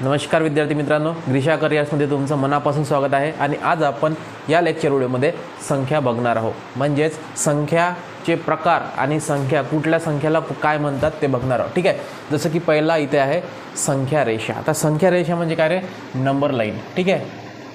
नमस्कार विद्यार्थी मित्रांनो ग्रीषा करिअर्समध्ये तुमचं मनापासून स्वागत आहे आणि आज आपण या लेक्चर व्हिडिओमध्ये संख्या बघणार आहोत. म्हणजेच संख्याचे प्रकार आणि संख्या कुठल्या संख्याला काय म्हणतात ते बघणार आहोत. ठीक आहे? जसं की पहिला इथे आहे संख्या रेषा. आता संख्या रेषा म्हणजे काय रे? नंबर लाईन ठीक आहे?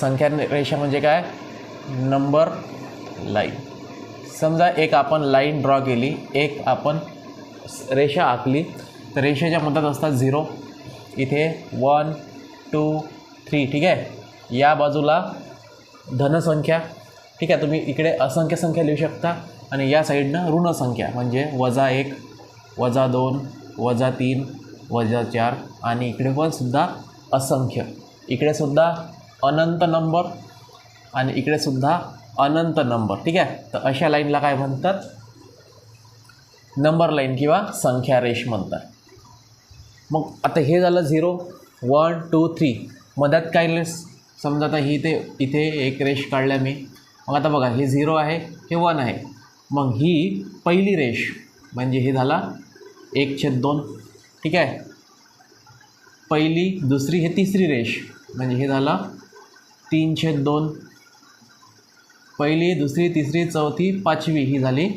संख्या रेषा म्हणजे काय? नंबर लाईन समजा एक आपण लाईन ड्रॉ केली एक आपण रेषा आखली तर रेषेच्या मधात असतात झिरो इथे वन टू थ्री ठीक आहे? या बाजूला धनसंख्या ठीक आहे? तुम्ही इकडे असंख्य संख्या लिहू शकता आणि या साईडनं ऋणसंख्या म्हणजे वजा एक वजा दोन वजा तीन वजा चार आणि इकडे पण सुद्धा असंख्य. इकडे सुद्धा अनंत नंबर आणि इकडे सुद्धा अनंत नंबर ठीक आहे? तर अशा लाईनला काय म्हणतात? नंबर लाईन किंवा संख्या रेष म्हणतात. मग आता हे झालं झिरो वन टू थ्री. मध्यात काय लेस समजा आता ही ते इथे एक रेष काढल्या मी. मग आता बघा हे झिरो आहे हे वन आहे. मग ही पहिली रेष म्हणजे हे झाला एक छेद दोन. ठीक आहे? पहिली दुसरी हे तिसरी रेष म्हणजे हे झाला तीन छेद दोन. पहिली दुसरी तिसरी चौथी पाचवी ही झाली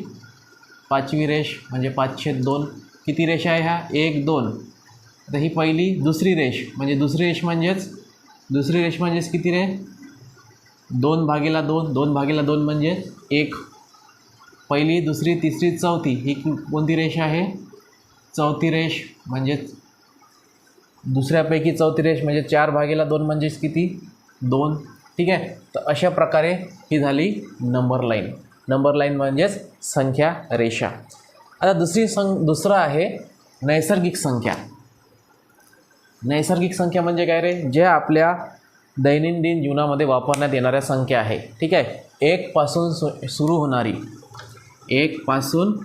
पाचवी रेष म्हणजे पाच छेद दोन. किती रेषा आहे ह्या एक दोन. आता ही पहिली दुसरी रेष. म्हणजे दुसरी रेष म्हणजेच दुसरी रेष म्हणजेच किती रे? दोन भागेला दोन दोन भागेला दोन म्हणजे एक. पहिली दुसरी तिसरी चौथी. ही कोणती रेष आहे? चौथी रेष म्हणजेच दुसऱ्यापैकी चौथी रेष म्हणजे चार भागेला दोन म्हणजेच किती? दोन. ठीक आहे? तर अशा प्रकारे ही झाली नंबर लाईन. नंबर लाईन म्हणजेच संख्या रेषा. आता दुसरी सं दुसरं आहे नैसर्गिक संख्या. नैसर्गिक संख्या म्हणजे काय रे? जे आपल्या दैनंदिन जीवनामध्ये वापरण्यात येणाऱ्या संख्या आहे. ठीक आहे? एकपासून सु सुरू होणारी एकपासून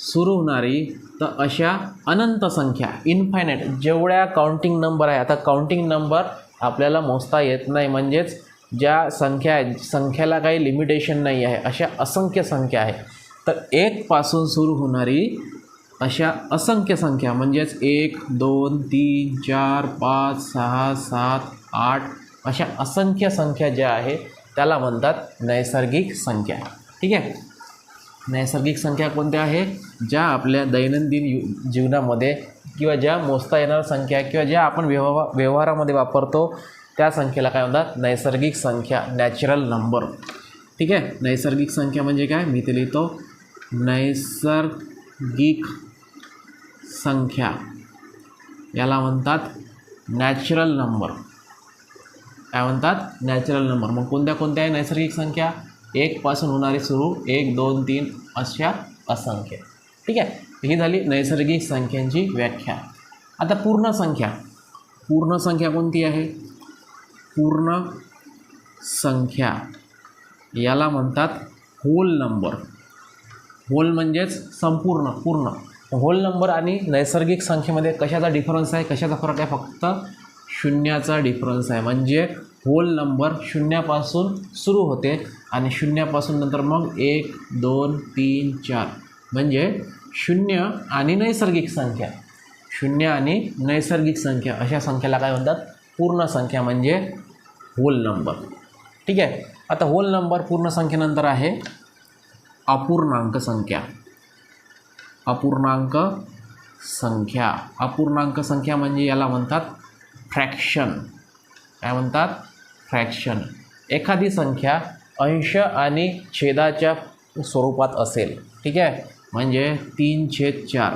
सुरू होणारी तर अशा अनंत संख्या इन्फायनाईट जेवढ्या काउंटिंग नंबर आहे आता काउंटिंग नंबर आपल्याला मोजता येत नाही. म्हणजेच ज्या संख्या आहेत संख्याला काही लिमिटेशन नाही आहे अशा असंख्य संख्या आहे. तर एकपासून सुरू होणारी अशा असंख्य संख्या म्हणजेच एक दोन तीन चार पाच सहा सात आठ अशा असंख्य संख्या ज्या आहेत त्याला म्हणतात नैसर्गिक संख्या. ठीक आहे? नैसर्गिक संख्या कोणत्या आहे ज्या आपल्या दैनंदिन यु जीवनामध्ये किंवा ज्या मोजता येणाऱ्या संख्या किंवा ज्या आपण व्यवहार व्यवहारामध्ये वापरतो त्या संख्येला काय म्हणतात? नैसर्गिक संख्या नॅचरल नंबर ठीक आहे? नैसर्गिक संख्या म्हणजे काय? मी ते लिहितो. नैसर्गिक संख्या. याला म्हणतात नॅचरल नंबर काय म्हणतात? नॅचरल नंबर मग कोणत्या कोणत्या आहे नैसर्गिक संख्या? एकपासून होणारी सुरू एक दोन तीन अशा असंख्य. ठीक आहे? ही झाली नैसर्गिक संख्यांची व्याख्या. आता पूर्ण संख्या. पूर्ण संख्या कोणती आहे? पूर्ण संख्या. याला म्हणतात होल नंबर होल म्हणजेच संपूर्ण पूर्ण. होल नंबर आणि नैसर्गिक संख्येमध्ये कशाचा डिफरन्स आहे कशाचा फरक आहे? फक्त शून्याचा डिफरन्स आहे. म्हणजे होल नंबर शून्यापासून सुरू होते आणि शून्यापासून नंतर मग एक दोन तीन चार. म्हणजे शून्य आणि नैसर्गिक संख्या. शून्य आणि नैसर्गिक संख्या. अशा संख्येला काय म्हणतात? पूर्ण संख्या म्हणजे होल नंबर ठीक आहे? आता होल नंबर पूर्ण संख्येनंतर आहे अपूर्णांक संख्या. अपूर्णांक संख्या. अपूर्णांक संख्या म्हणजे याला म्हणतात फ्रॅक्शन काय म्हणतात? फ्रॅक्शन एखादी संख्या अंश आणि छेदाच्या स्वरूपात असेल. ठीक आहे? म्हणजे तीन छेद चार.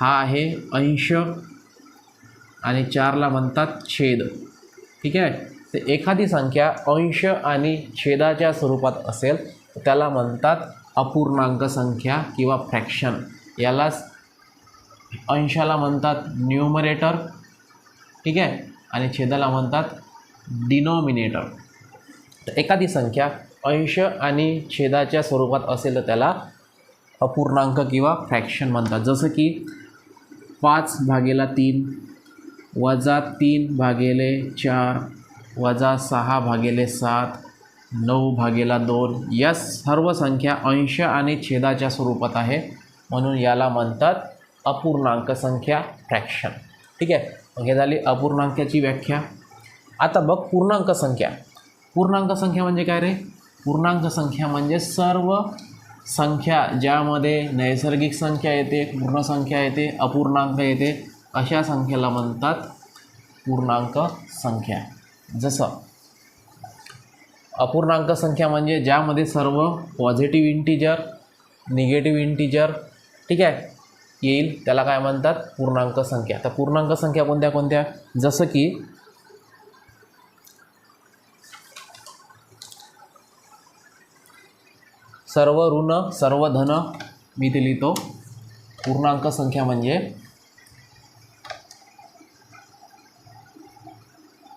हा आहे अंश आणि चारला म्हणतात छेद. ठीक आहे? तर एखादी संख्या अंश आणि छेदाच्या स्वरूपात असेल तर त्याला म्हणतात अपूर्णांक संख्या किंवा फ्रॅक्शन यालाच अंशाला म्हणतात न्यूमरेटर ठीक आहे? आणि छेदाला म्हणतात डिनॉमिनेटर तर एखादी संख्या अंश आणि छेदाच्या स्वरूपात असेल तर त्याला अपूर्णांक किंवा फ्रॅक्शन म्हणतात. जसं की पाच भागेला तीन वजा तीन भागेले चार वजा सहा भागेले सात नऊ भागेला दोन या सर्व संख्या अंश आणि छेदाच्या स्वरूपात आहे. म्हणून याला म्हणतात अपूर्णांक संख्या फ्रॅक्शन ठीक आहे? मग हे झाली अपूर्णांकाची व्याख्या. आता बघ पूर्णांक संख्या. पूर्णांक संख्या म्हणजे काय रे? पूर्णांक संख्या म्हणजे सर्व संख्या ज्यामध्ये नैसर्गिक संख्या येते पूर्ण संख्या येते अपूर्णांक येते अशा संख्येला म्हणतात पूर्णांक संख्या. जसं अपूर्णांक संख्या म्हणजे ज्यामध्ये सर्व पॉझिटिव्ह इंटिजर निगेटिव्ह इंटिजर ठीक आहे? येईल. त्याला काय म्हणतात? पूर्णांक संख्या. तर पूर्णांक संख्या कोणत्या कोणत्या? जसं की सर्व ऋण सर्व धन मी ते लिहितो. पूर्णांक संख्या म्हणजे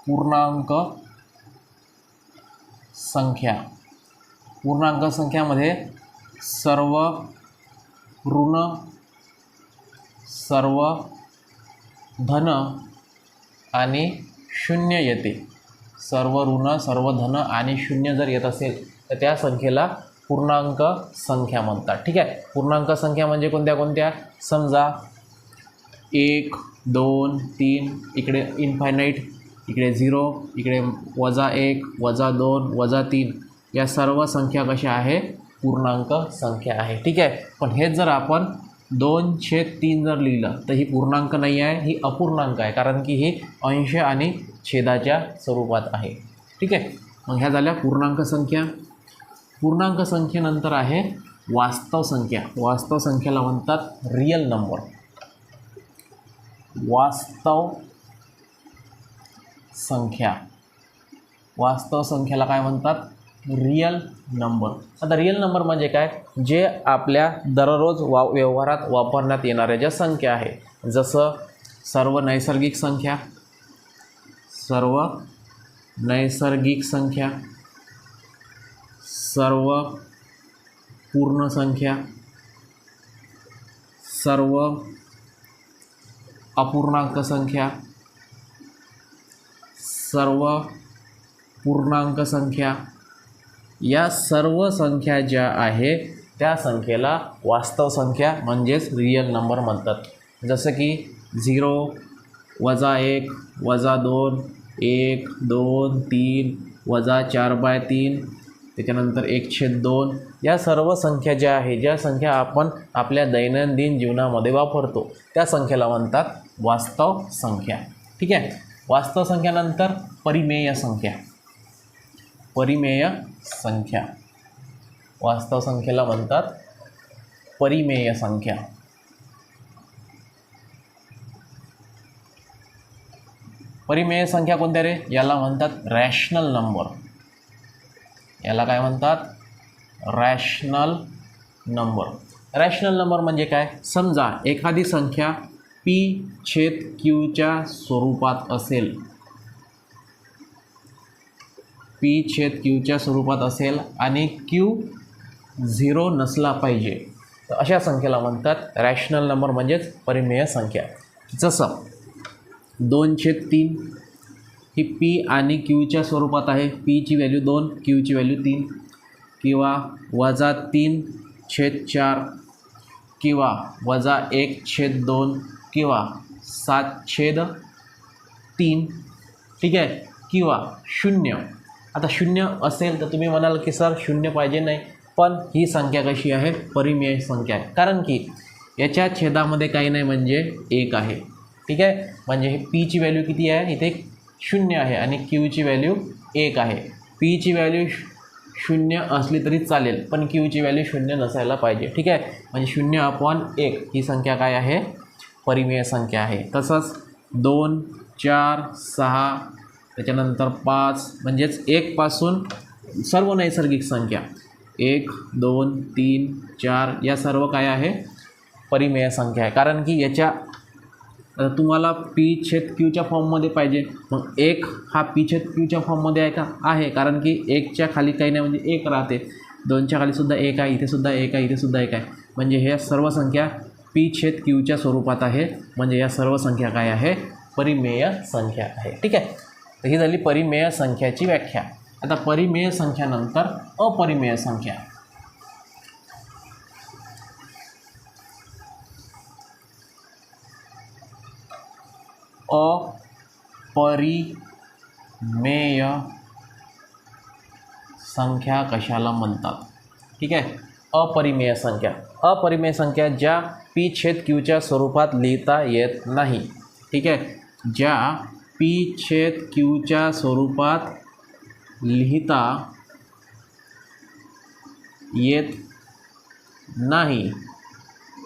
पूर्णांक संख्या. पूर्णांक संख्यामध्ये सर्व ऋण सर्व धन आणि शून्य येते. सर्व ऋण सर्व धन आणि शून्य जर येत असेल तर त्या संख्येला पूर्णांक संख्या म्हणतात. ठीक आहे? पूर्णांक संख्या म्हणजे कोणत्या कोणत्या? समजा एक दोन तीन इकडे इनफायनाईट इकडे झिरो इकडे वजा एक वजा दोन वजा तीन. या सर्व संख्या कशा आहे? पूर्णांक संख्या आहे. ठीक आहे? पण हेच जर आपण दोन छेद तीन जर लिहिलं तर ही पूर्णांक नाही आहे ही अपूर्णांक आहे कारण की ही अंश आणि छेदाच्या स्वरूपात आहे. ठीक आहे? मग ह्या झाल्या पूर्णांक संख्या. पूर्णांक संख्येनंतर आहे वास्तव संख्या. वास्तव संख्येला म्हणतात रियल नंबर वास्तव संख्या. वास्तव संख्येला काय म्हणतात? रियल नंबर आता रियल नंबर म्हणजे काय? जे आपल्या दररोज वा व्यवहारात वापरण्यात येणाऱ्या ज्या संख्या आहे जसं सर्व नैसर्गिक संख्या सर्व नैसर्गिक संख्या सर्व पूर्ण संख्या सर्व अपूर्णांक संख्या सर्व पूर्णांक संख्या या सर्व संख्या ज्या आहे त्या संख्येला वास्तव संख्या म्हणजेच रियल नंबर म्हणतात. जसं की झिरो वजा एक वजा दोन एक दोन तीन वजा चार बाय तीन त्याच्यानंतर एक छेद दोन. या सर्व संख्या ज्या आहे ज्या संख्या आपण आपल्या दैनंदिन जीवनामध्ये वापरतो त्या संख्येला म्हणतात वास्तव संख्या. ठीक आहे? वास्तव संख्यानंतर परिमेय संख्या. परिमेय संख्या. वास्तव संख्येला म्हणतात परिमेय संख्या. परिमेय संख्या कोणत्या रे? याला म्हणतात रॅशनल नंबर याला काय म्हणतात? रॅशनल नंबर रॅशनल नंबर म्हणजे काय? समजा एखादी संख्या पी छेद क्यूच्या स्वरूपात असेल पी छेद क्यूच्या स्वरूपात असेल आणि क्यू झिरो नसला पाहिजे. तर अशा संख्येला म्हणतात. रॅशनल नंबर म्हणजेच परिमेय संख्या. जसं दोन छेद तीन ही पी आणि क्यूच्या स्वरूपात आहे. पीची व्हॅल्यू दोन क्यूची व्हॅल्यू तीन. किंवा वजा तीन छेद चार किंवा वजा एक छेद दोन किंवा सात छेद तीन. ठीक आहे? किंवा शून्य. आता शून्य असेल तर तुम्ही म्हणाल की सर शून्य पाहिजे नाही. पण ही संख्या कशी आहे? परिमेय संख्या आहे. कारण की याच्या छेदामध्ये काही नाही म्हणजे एक आहे. ठीक आहे? म्हणजे हे पीची व्हॅल्यू किती आहे? इथे शून्य आहे आणि क्यूची व्हॅल्यू एक आहे. पीची व्हॅल्यू शून्य असली तरी चालेल पण क्यूची व्हॅल्यू शून्य नसायला पाहिजे. ठीक आहे? म्हणजे शून्य अपॉन एक. ही संख्या काय आहे? परिमेय संख्या आहे. तसंच दोन चार सहा त्याच्यानंतर पाच म्हणजेच एकपासून सर्व नैसर्गिक संख्या. एक दोन तीन चार या सर्व काय आहे? परिमेय संख्या आहे. कारण की याच्या तुम्हाला पी छेद क्यूच्या फॉर्ममध्ये पाहिजे. मग एक हा पी छेद क्यूच्या फॉर्ममध्ये आहे का? आहे. कारण की एकच्या खाली काही नाही म्हणजे एक राहते. दोनच्या खालीसुद्धा एक आहे इथेसुद्धा एक आहे इथेसुद्धा एक आहे. म्हणजे ह्या सर्व संख्या पी छेद क्यूच्या स्वरूपात आहे. म्हणजे या सर्व संख्या काय आहे? परिमेय संख्या आहे. ठीक आहे? तर ही झाली परिमेय संख्याची व्याख्या. आता परिमेय संख्यानंतर अपरिमेय संख्या. अपरिमेय संख्या कशाला म्हणतात? ठीक आहे? अपरिमेय संख्या. अपरिमेय संख्या ज्या पी छेद क्यूच्या स्वरूपात लिहिता येत नाही. ठीक आहे? ज्या पी छेद क्यूच्या स्वरूपात लिहिता येत नाही.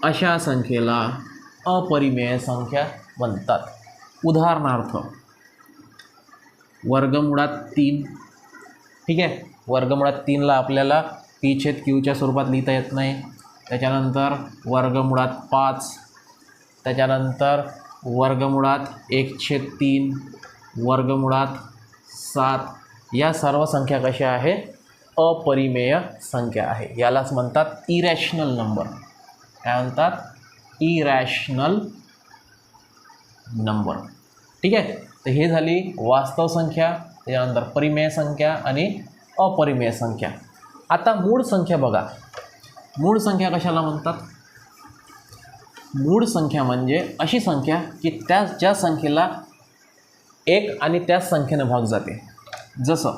अशा संख्येला अपरिमेय संख्या म्हणतात. उदाहरणार्थ वर्गमुळात तीन. ठीक आहे? वर्गमुळात तीनला आपल्याला पी छेद क्यूच्या स्वरूपात लिहिता येत नाही. त्याच्यानंतर वर्गमुळात पाच. त्याच्यानंतर वर्गमुळात एकशे तीन वर्गमुळात सात. या सर्व संख्या कशा आहे? अपरिमेय संख्या आहे. यालाच म्हणतात इरॅशनल नंबर काय म्हणतात? इरॅशनल नंबर ठीक आहे? तर हे झाली वास्तव संख्या त्याच्यानंतर परिमेय संख्या आणि अपरिमेय संख्या. आता मूळ संख्या बघा. मूळ संख्या कशाला म्हणतात? मूळ संख्या म्हणजे अशी संख्या की त्या ज्या संख्येला एक आणि त्याच संख्येनं भाग जाते. जसं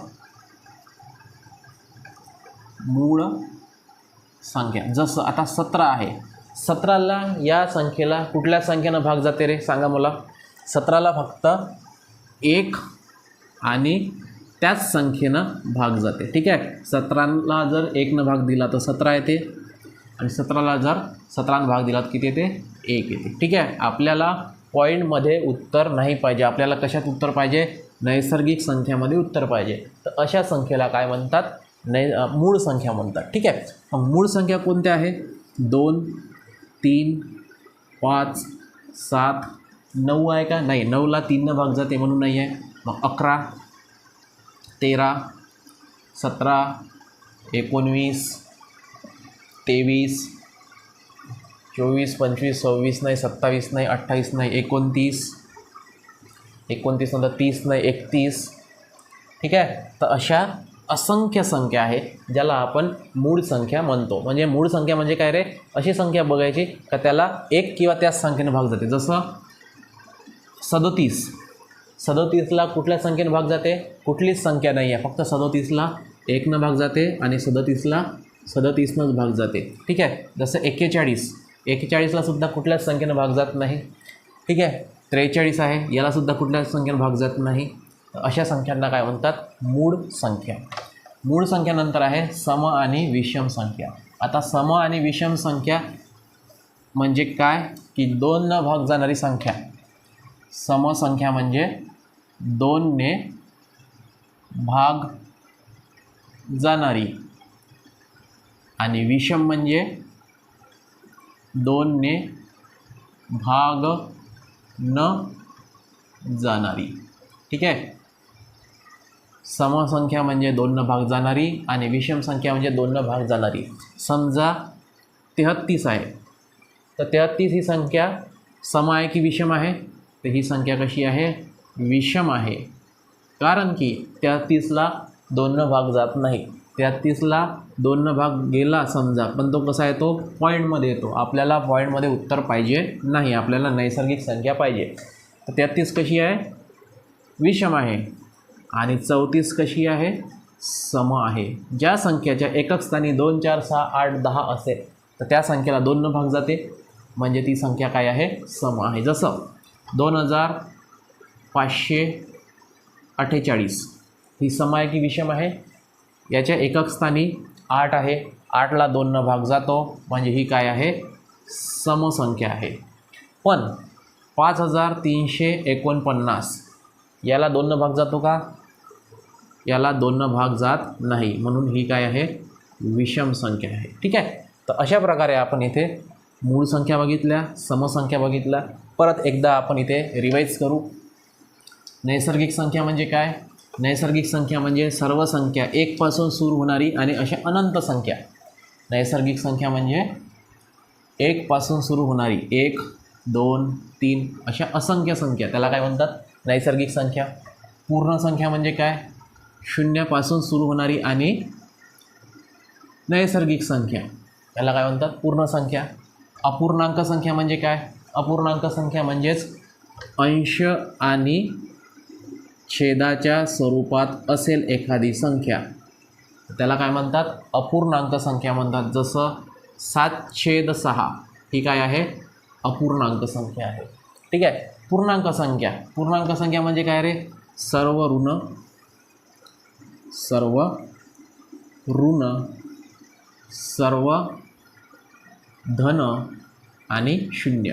मूळ संख्या जसं आता सतरा आहे. सतराला या संख्येला कुठल्या संख्येनं भाग जाते रे? सांगा मला. सतराला फक्त एक आणि त्याच संख्येनं भाग जाते. ठीक आहे? सतराला जर एकनं भाग दिला तर सतरा येते. आणि सतराला जर सतरानं भाग दिलात किती येते? एक येते. ठीक आहे? आपल्याला पॉईंटमध्ये उत्तर नाही पाहिजे. आपल्याला कशात उत्तर पाहिजे? नैसर्गिक संख्यामध्ये उत्तर पाहिजे. तर अशा संख्येला काय म्हणतात? नै मूळ संख्या म्हणतात. ठीक आहे? मग मूळ संख्या कोणत्या आहे? दोन तीन पाच सात नऊ आहे का? नाही नऊला तीननं भाग जाते म्हणून नाही आहे मग अकरा तेरा सतरा एकोणवीस तेवीस चोवीस पंचवीस सव्वीस नाही सत्तावीस नाही अठ्ठावीस नाही एकोणतीस एकोणतीस नंतर तीस नाही एकतीस. ठीक आहे? तर अशा असंख्य संख्या आहे ज्याला आपण मूळ संख्या म्हणतो. म्हणजे मूळ संख्या म्हणजे काय रे? अशी संख्या बघायची का त्याला एक किंवा त्याच संख्येने भाग जाते. जसं सदोतीस. सदोतीसला कुठल्या संख्येने भाग जाते? कुठलीच संख्या नाही आहे फक्त सदोतीसला एकनं भाग जाते आणि सदोतीसला सदतीसनंच भाग जाते. ठीक आहे? जसं एक्केचाळीस. एक्केचाळीसला सुद्धा कुठल्याच संख्येनं भाग जात नाही. ठीक आहे? त्रेचाळीस आहे. यालासुद्धा कुठल्याच संख्येनं भाग जात नाही. अशा संख्यांना काय म्हणतात? मूळ संख्या. मूळ संख्यानंतर आहे सम आणि विषम संख्या. आता सम आणि विषम संख्या म्हणजे काय? की दोन न भाग जाणारी संख्या. समसंख्या म्हणजे दोनने भाग जाणारी. आणि विषम म्हणजे दोनने भाग न जाणारी. ठीक आहे? समसंख्या म्हणजे दोननं भाग जाणारी आणि विषम संख्या म्हणजे दोननं भाग जाणारी. समजा तेहत्तीस आहे. तर तेहत्तीस ही संख्या सम आहे की विषम आहे? तर ही संख्या कशी आहे? विषम आहे. कारण की तेहत्तीसला दोननं भाग जात नाही. तेहत्तीसला दोननं भाग गेला समजा पण तो कसा येतो? पॉईंटमध्ये येतो. आपल्याला पॉईंटमध्ये उत्तर पाहिजे नाही. आपल्याला नैसर्गिक संख्या पाहिजे. तर तेहत्तीस कशी आहे? विषम आहे. आणि चौतीस कशी आहे? सम आहे. ज्या संख्येच्या एकक स्थानी दोन चार सहा आठ दहा असेल तर त्या संख्येला दोननं भाग जाते. म्हणजे ती संख्या काय आहे? सम आहे. जसं दोन हजार पाचशे अठ्ठेचाळीस. ही सम आहे की विषम आहे? याच्या एकक स्थानी आठ आहे. आठला दोननं भाग जातो. म्हणजे ही काय आहे? समसंख्या आहे. पण पाच हजार तीनशे एकोणपन्नास. याला दोननं भाग जातो का? याला दोननं भाग जात नाही. म्हणून ही काय आहे? विषम संख्या आहे. ठीक आहे? तर अशा प्रकारे आपण इथे मूळ संख्या बघितल्या समसंख्या बघितल्या. परत एकदा आपण इथे रिवाईज करू. नैसर्गिक संख्या म्हणजे काय? नैसर्गिक संख्या म्हणजे सर्व संख्या. एकपासून सुरू होणारी आणि अशा अनंत संख्या. नैसर्गिक संख्या म्हणजे एकपासून सुरू होणारी. एक दोन तीन अशा असंख्य संख्या. त्याला काय म्हणतात? नैसर्गिक संख्या. पूर्ण संख्या म्हणजे काय? शून्यापासून सुरू होणारी आणि नैसर्गिक संख्या. त्याला काय म्हणतात? पूर्ण संख्या. अपूर्णांक संख्या म्हणजे काय? अपूर्णांक संख्या म्हणजेच अंश आणि छेदाच्या स्वरूपात असेल एखादी संख्या. त्याला काय म्हणतात? अपूर्णांक संख्या म्हणतात. जसं सात छेद सहा ही काय आहे? अपूर्णांक संख्या आहे. ठीक आहे? पूर्णांक संख्या. पूर्णांक संख्या म्हणजे काय रे? सर्व ऋण. सर्व ऋण. सर्व धन आणि शून्य.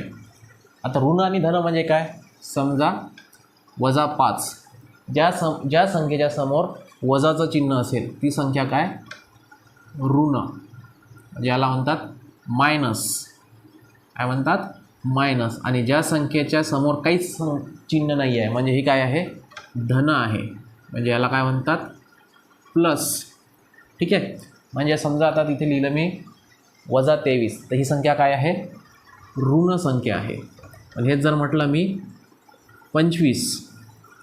आता ऋण आणि धन म्हणजे काय? समजा वजा पाच. ज्या सम ज्या संख्येच्या समोर वजाचं चिन्ह असेल ती संख्या काय? ऋण. म्हणजे ज्याला म्हणतात मायनस काय म्हणतात? मायनस आणि ज्या संख्येच्या समोर काहीच सं चिन्ह नाही आहे म्हणजे ही काय आहे? धन आहे. म्हणजे याला काय म्हणतात? प्लस ठीक आहे? म्हणजे समजा आता तिथे लिहिलं मी वजा तेवीस. तर ही संख्या काय आहे? ऋण संख्या आहे. पण हेच जर म्हटलं मी पंचवीस.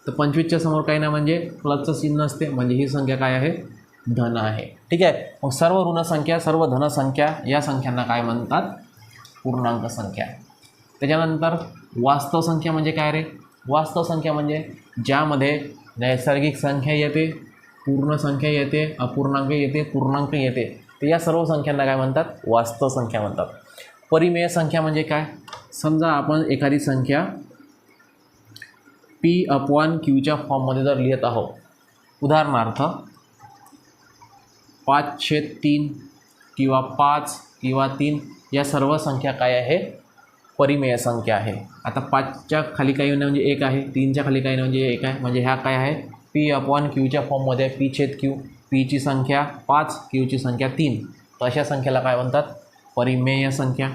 तर पंचवीसच्या समोर काही नाही म्हणजे प्लसचं चिन्ह असते. म्हणजे ही संख्या काय आहे? धन आहे. ठीक आहे? मग सर्व ऋणसंख्या सर्व धनसंख्या या संख्यांना काय म्हणतात? पूर्णांक संख्या. त्याच्यानंतर वास्तव संख्या म्हणजे काय रे? वास्तव संख्या म्हणजे ज्यामध्ये नैसर्गिक संख्या येते पूर्ण संख्या येते अपूर्णांक येते पूर्णांक येते. तर या सर्व संख्यांना काय म्हणतात? वास्तव संख्या म्हणतात. परिमेय संख्या म्हणजे काय? समजा आपण एखादी संख्या पी अपवान क्यूच्या फॉर्ममध्ये जर लिहित आहोत उदाहरणार्थ पाच छेद तीन किंवा पाच किंवा तीन या सर्व संख्या काय आहे? परिमेय संख्या आहे. आता पाचच्या खाली काही येणं म्हणजे एक आहे तीनच्या खाली काही म्हणजे एक आहे म्हणजे ह्या काय आहे? पी अपॉन क्यूच्या फॉर्ममध्ये पी छेद क्यू पीची संख्या पाच क्यूची संख्या तीन. तर अशा संख्येला काय म्हणतात? परिमेय संख्या.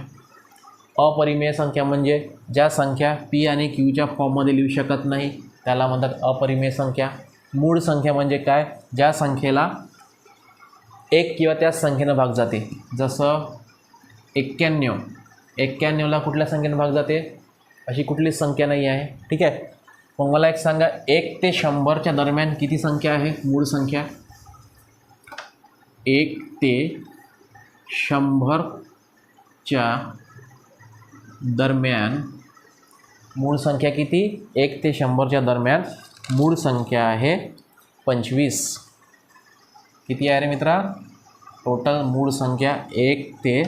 अपरिमेय संख्या म्हणजे ज्या संख्या पी आणि क्यूच्या फॉर्ममध्ये लिहू शकत नाही त्याला म्हणतात अपरिमेय संख्या. मूळ संख्या म्हणजे काय? ज्या संख्येला एक किंवा त्याच संख्येनं भाग जाते. जसं एक्क्याण्णव. एक्क्याण्णवला कुठल्या संख्येनं भाग जाते? अशी कुठलीच संख्या नाही आहे. ठीक आहे? मग मला एक सांगा एक ते शंभरच्या दरम्यान किती संख्या आहे? मूळ संख्या? एक ते शंभरच्या दरम्यान मूळ संख्या किती? एक ते शंभरच्या दरम्यान मूळ संख्या आहे पंचवीस. किती आहे रे मित्रा? टोटल मूळ संख्या एक ते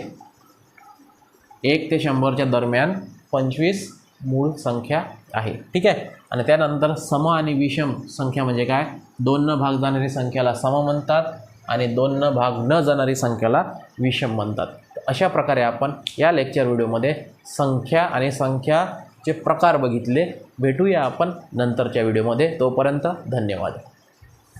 एक ते शंभरच्या दरम्यान पंचवीस मूळ संख्या आहे. ठीक आहे? आणि त्यानंतर सम आणि विषम संख्या म्हणजे काय? दोन न भाग जाणारी संख्याला सम म्हणतात आणि दोन न भाग न जाणारी संख्याला विषम म्हणतात. अशा प्रकारे आपण या लेक्चर व्हिडिओमध्ये संख्या आणि संख्याचे प्रकार बघितले. भेटूया आपण नंतरच्या व्हिडिओमध्ये तोपर्यंत धन्यवाद.